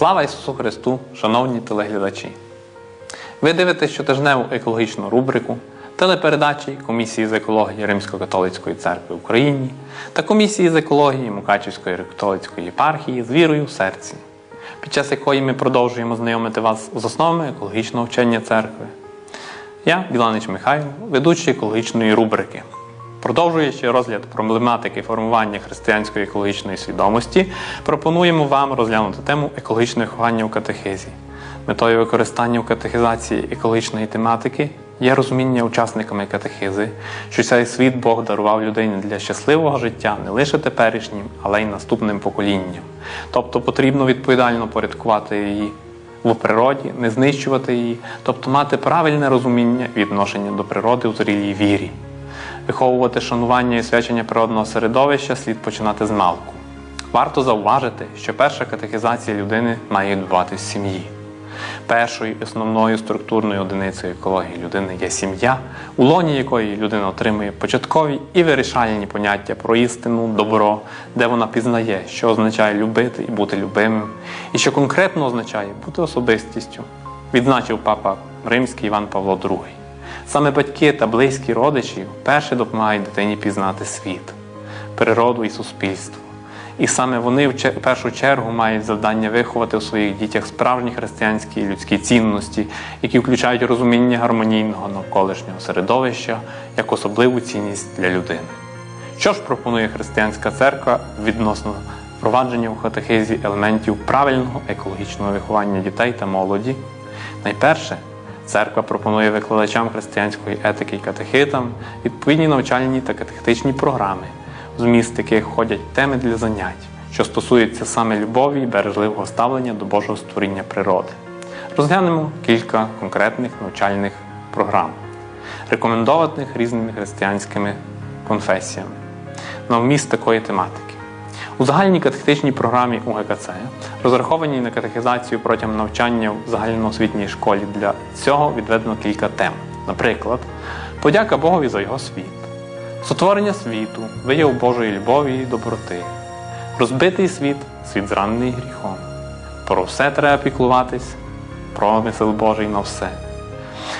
Слава Ісусу Христу, шановні телеглядачі! Ви дивитесь щотижневу екологічну рубрику телепередачі Комісії з екології Римсько-католицької церкви в Україні та Комісії з екології Мукачівської католицької єпархії з вірою в серці, під час якої ми продовжуємо знайомити вас з основами екологічного вчення церкви. Я, Біланич Михайло, ведучий екологічної рубрики. Продовжуючи розгляд проблематики формування християнської екологічної свідомості, пропонуємо вам розглянути тему екологічного виховання у катехизі. Метою використання в катехізації екологічної тематики є розуміння учасниками катехизи, що цей світ Бог дарував людині для щасливого життя не лише теперішнім, але й наступним поколінням. Тобто потрібно відповідально порядкувати її в природі, не знищувати її, тобто мати правильне розуміння відношення до природи у зрілій вірі. Виховувати шанування і свячення природного середовища слід починати з малку. Варто зауважити, що перша катехізація людини має відбуватися в сім'ї. Першою основною структурною одиницею екології людини є сім'я, у лоні якої людина отримує початкові і вирішальні поняття про істину, добро, де вона пізнає, що означає любити і бути любимим, і що конкретно означає бути особистістю, відзначив папа Римський Іван Павло II. Саме батьки та близькі родичі вперше допомагають дитині пізнати світ, природу і суспільство. І саме вони в першу чергу мають завдання виховати у своїх дітях справжні християнські і людські цінності, які включають розуміння гармонійного навколишнього середовища як особливу цінність для людини. Що ж пропонує християнська церква відносно впровадження у катехизі елементів правильного екологічного виховання дітей та молоді? Найперше, церква пропонує викладачам християнської етики і катехитам відповідні навчальні та катехетичні програми, зміст яких входять теми для занять, що стосуються саме любові і бережливого ставлення до Божого створіння природи. Розглянемо кілька конкретних навчальних програм, рекомендованих різними християнськими конфесіями на вміст такої тематики. У загальній катехетичній програмі УГКЦ, розрахованій на катехізацію протягом навчання в загальноосвітній школі, для цього відведено кілька тем. Наприклад, подяка Богові за його світ, сотворення світу, вияв Божої любові і доброти, розбитий світ, світ зранений гріхом. Про все треба піклуватись, промисел Божий на все.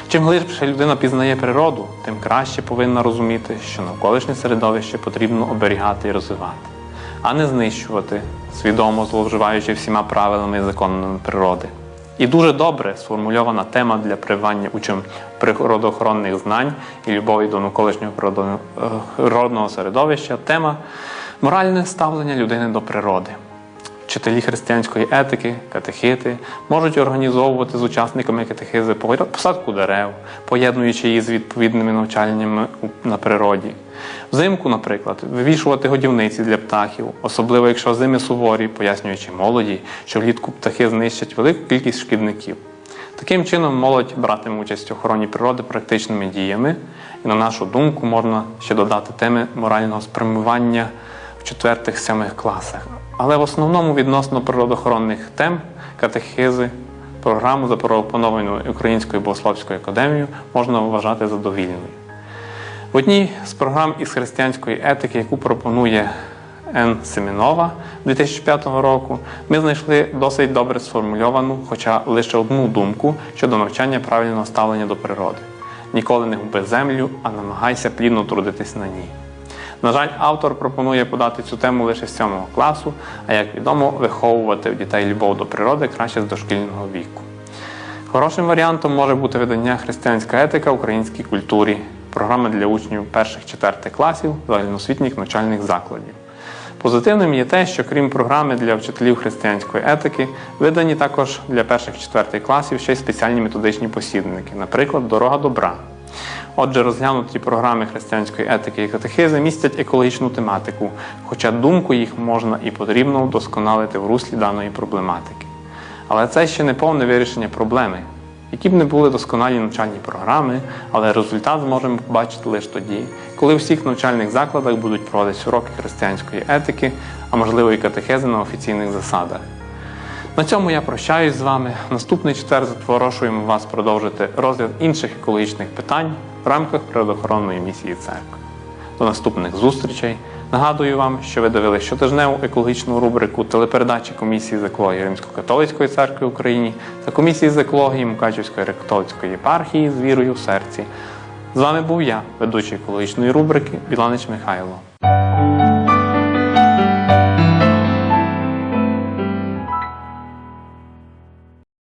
Чим глибше людина пізнає природу, тим краще повинна розуміти, що навколишнє середовище потрібно оберігати і розвивати, а не знищувати, свідомо зловживаючи всіма правилами і законами природи. І дуже добре сформульована тема для прививання учням природоохоронних знань і любові до навколишнього е, природного середовища тема моральне ставлення людини до природи. Вчителі християнської етики, катехити можуть організовувати з учасниками катехизи посадку дерев, поєднуючи її з відповідними навчаннями на природі. Взимку, наприклад, вивішувати годівниці для птахів, особливо якщо зими суворі, пояснюючи молоді, що влітку птахи знищать велику кількість шкідників. Таким чином, молодь братиме участь в охороні природи практичними діями, і на нашу думку можна ще додати теми морального спрямування в четвертих-сьомих класах. Але в основному відносно природоохоронних тем катехизи, програму запропоновану Українською богословською академією можна вважати задовільною. В одній з програм із християнської етики, яку пропонує Н. Семенова 2005 року, ми знайшли досить добре сформульовану, хоча лише одну думку щодо навчання правильного ставлення до природи. Ніколи не губи землю, а намагайся плідно трудитись на ній. На жаль, автор пропонує подати цю тему лише з 7 класу, а як відомо, виховувати в дітей любов до природи краще з дошкільного віку. Хорошим варіантом може бути видання Християнська етика в українській культурі, програми для учнів перших-четвертих класів загальноосвітніх навчальних закладів. Позитивним є те, що крім програми для вчителів християнської етики, видані також для перших-четвертих класів ще й спеціальні методичні посібники, наприклад, Дорога добра. Отже, розглянуті програми християнської етики і катехизи містять екологічну тематику, хоча думку їх можна і потрібно вдосконалити в руслі даної проблематики. Але це ще не повне вирішення проблеми. Які б не були досконалі навчальні програми, але результат зможемо побачити лише тоді, коли у всіх навчальних закладах будуть проводитися уроки християнської етики, а можливо і катехези на офіційних засадах. На цьому я прощаюсь з вами. Наступний четвер запрошуємо вас продовжити розгляд інших екологічних питань в рамках природоохоронної місії церкви. До наступних зустрічей. Нагадую вам, що ви дивилися щотижневу екологічну рубрику телепередачі комісії з екології Римсько-католицької церкви в Україні та комісії з екології Мукачівської католицької єпархії з вірою в серці. З вами був я, ведучий екологічної рубрики Біланич Михайло.